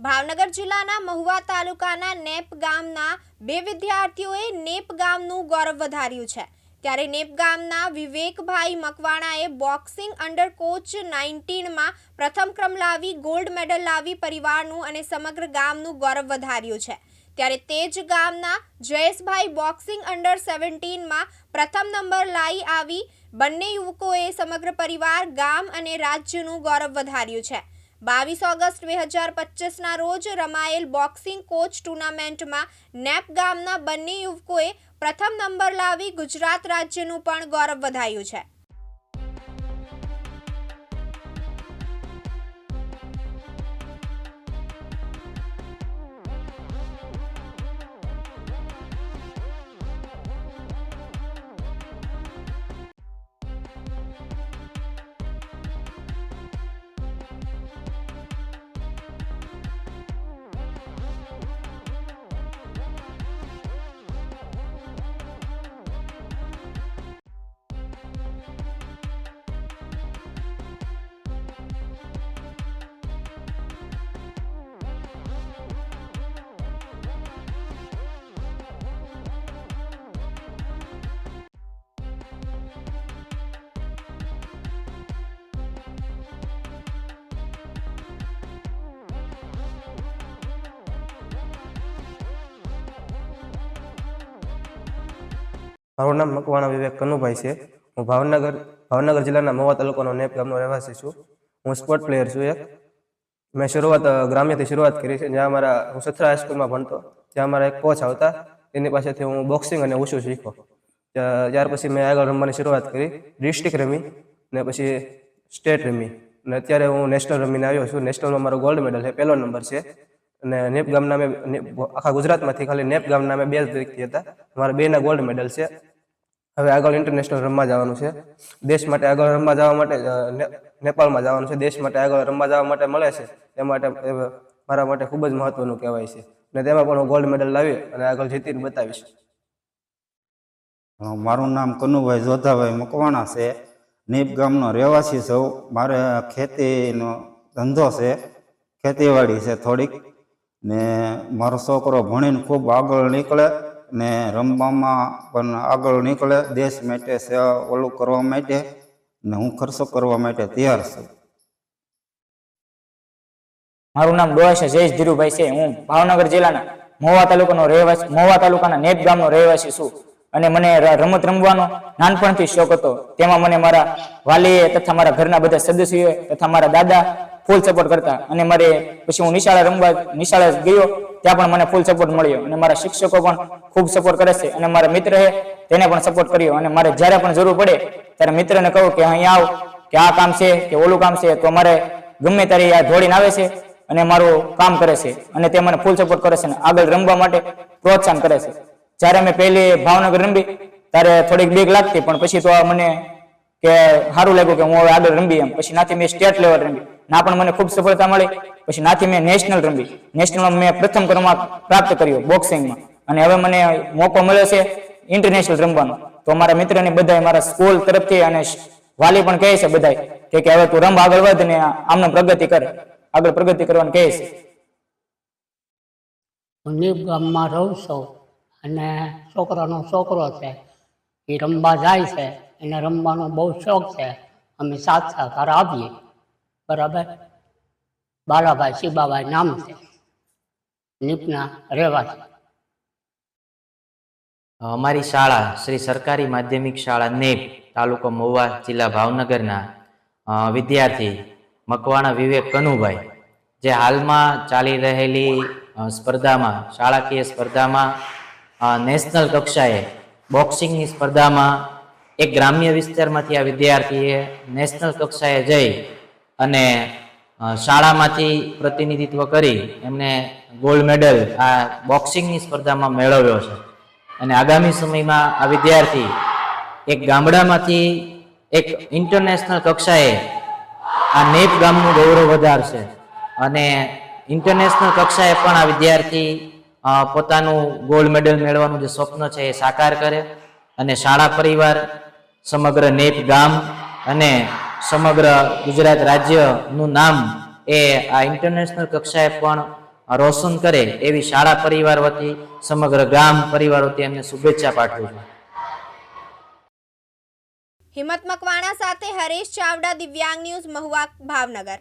ભાવનગર જિલ્લાના મહુવા તાલુકાના નેપ ગામના બે વિદ્યાર્થીઓએ નેપ ગામનું ગૌરવ વધાર્યું છે. ત્યારે નેપ ગામના વિવેકભાઈ મકવાણાએ બોક્સિંગ અંડર કોચ નાઇન્ટીનમાં પ્રથમ ક્રમ લાવી ગોલ્ડ મેડલ લાવી પરિવારનું અને સમગ્ર ગામનું ગૌરવ વધાર્યું છે. ત્યારે તે જ ગામના જયેશભાઈ બોક્સિંગ અંડર સેવન્ટીનમાં પ્રથમ નંબર લાવી આવી બંને યુવકોએ સમગ્ર પરિવાર, ગામ અને રાજ્યનું ગૌરવ વધાર્યું છે. બાવીસ ઓગસ્ટ બે હજાર પચીસના રોજ રમાયેલ બોક્સિંગ કોચ ટુર્નામેન્ટમાં નેપ ગામના બંને યુવકોએ પ્રથમ નંબર લાવી ગુજરાત રાજ્યનું પણ ગૌરવ વધાર્યું છે. મારું નામ મકવાણા વિવેક કનુભાઈ છે. હું ભાવનગર ભાવનગર જિલ્લાના મહુવા તાલુકાનો નેપ ગામનો રહેવાસી છું. હું સ્પોર્ટ પ્લેયર છું એક. મેં શરૂઆત ગ્રામ્યથી શરૂઆત કરી છે. જ્યાં મારા હું સથરા હાઈસ્કૂલમાં ભણતો. ત્યાં મારા એક કોચ આવતા. એની પાસેથી હું બોક્સિંગ અને ઓછું શીખ્યો. ત્યા- ત્યાર પછી મેં આગળ રમવાની શરૂઆત કરી. ડિસ્ટ્રિક્ટ રમી ને પછી સ્ટેટ રમી. અને અત્યારે હું નેશનલ રમીને આવ્યો છું. નેશનલમાં મારો ગોલ્ડ મેડલ છે. પહેલો નંબર છે. અને નેપ ગામના મેં આખા ગુજરાતમાંથી ખાલી નેપ ગામના મેં બે જ વ્યક્તિ હતા. મારા બેના ગોલ્ડ મેડલ છે. હવે આગળ ઇન્ટરનેશનલ રમવા જવાનું છે. દેશ માટે આગળ રમવા જવા માટે નેપાળમાં જવાનું છે. દેશ માટે આગળ રમવા જવા માટે મળે છે. એ માટે મારા માટે ખૂબ જ મહત્વનું કહેવાય છે. અને તેમાં પણ હું ગોલ્ડ મેડલ લાવી અને આગળ જીતીને બતાવીશ. મારું નામ કનુભાઈ જોધાભાઈ મકવાણા છે. નીપ ગામનો રહેવાસી છું. મારે ખેતીનો ધંધો છે. ખેતીવાડી છે થોડીક. ને મારો છોકરો ભણીને ખૂબ આગળ નીકળે ને રમવામાં પણ આગળ નીકળે, દેશ માટે સેવા ઓલું કરવા માટે ને હું ખર્ચો કરવા માટે તૈયાર છું. મારું નામ ડોહાશા જયેશ ધીરુભાઈ છે. હું ભાવનગર જિલ્લાના મોવા તાલુકાનો રહેવાસી, મોવા તાલુકાના નેપ ગામનો રહેવાસી છું અને મને રમત રમવાનો નાનપણથી શોખ હતો. તેમાં મને મારા વાલીએ તથા મારા ઘરના બધા સદસ્યોએ તથા મારા દાદા ફૂલ સપોર્ટ કરતા. અને મારે પછી હું નિશાળા રમવા, નિશાળા ગયો, ત્યાં પણ મને ફૂલ સપોર્ટ મળ્યો. અને મારા શિક્ષકો પણ ખૂબ સપોર્ટ કરે છે. અને મારા મિત્ર છે તેને પણ સપોર્ટ કર્યો. અને મારે જ્યારે પણ જરૂર પડે, ત્યારે મિત્રને કહું કે અહીંયા આવ, કે આ કામ છે, કે ઓલું કામ છે, તો મારે ગમે ત્યારે આ જોડીને આવે છે અને મારું કામ કરે છે. અને તે મને ફૂલ સપોર્ટ કરે છે અને આગળ રમવા માટે પ્રોત્સાહન કરે છે. જ્યારે મેં પહેલી ભાવનગર રમી, ત્યારે થોડીક બીક લાગતી, પણ પછી તો મને કે સારું લાગ્યું કે હું હવે આગળ રમી એમ. પછી નાથી મેં સ્ટેટ લેવલ રમી. ના, પણ મને ખૂબ સફળતા મળી. પછી નાથી મેં નેશનલ રમી. નેશનલમાં મેં પ્રથમ ક્રમાંક પ્રાપ્ત કર્યો બોક્સિંગમાં અને હવે મને મોકો મળ્યો છે ઇન્ટરનેશનલ રમવાનો. તો મારા મિત્રને બધા મારા સ્કૂલ તરફથી અને વાલી પણ કહે છે બધા કે હવે તું રમ, આગળ વધ ને આમને પ્રગતિ કર. આગળ પ્રગતિ કરવાનું કહે છે. હું નીપ રહું છું અને છોકરાનો છોકરો છે. એ રમવા જાય છે. એને રમવાનો બહુ શોખ છે. અમે સાત સહકાર આપીએ. બરાબર? બાલાભાઈ શિબાભાઈ નામ છે. નીપના રહેવાસી. અમારી શાળા, શ્રી સરકારી માધ્યમિક શાળા નેપ, તાલુકો મહુવા જિલ્લા ભાવનગરના વિદ્યાર્થી મકવાણા વિવેક કનુભાઈ, જે હાલમાં ચાલી રહેલી સ્પર્ધામાં, શાળાકીય સ્પર્ધામાં નેશનલ કક્ષાએ બોક્સિંગની સ્પર્ધામાં એક ગ્રામ્ય વિસ્તારમાંથી આ વિદ્યાર્થીએ નેશનલ કક્ષાએ જઈ અને શાળામાંથી પ્રતિનિધિત્વ કરી એમને ગોલ્ડ મેડલ આ બોક્સિંગની સ્પર્ધામાં મેળવ્યો છે. અને આગામી સમયમાં આ વિદ્યાર્થી એક ગામડામાંથી એક ઇન્ટરનેશનલ કક્ષાએ આ નેપ ગામનું ગૌરવ વધારશે. અને ઇન્ટરનેશનલ કક્ષાએ પણ આ વિદ્યાર્થી પોતાનું ગોલ્ડ મેડલ મેળવવાનું જે સ્વપ્ન છે એ સાકાર કરે. અને શાળા પરિવાર સમગ્ર નેપ ગામ અને સમગ્ર ગુજરાત રાજ્યનું નામ એ આ ઇન્ટરનેશનલ કક્ષાએ પણ રોશન કરે એવી શાળા પરિવાર વતી, સમગ્ર ગામ પરિવાર વતી એમને શુભેચ્છા પાઠવું છું. હિંમત મકવાણા સાથે હરેશ ચાવડા, દિવ્યાંગ ન્યૂઝ, મહુવા, ભાવનગર.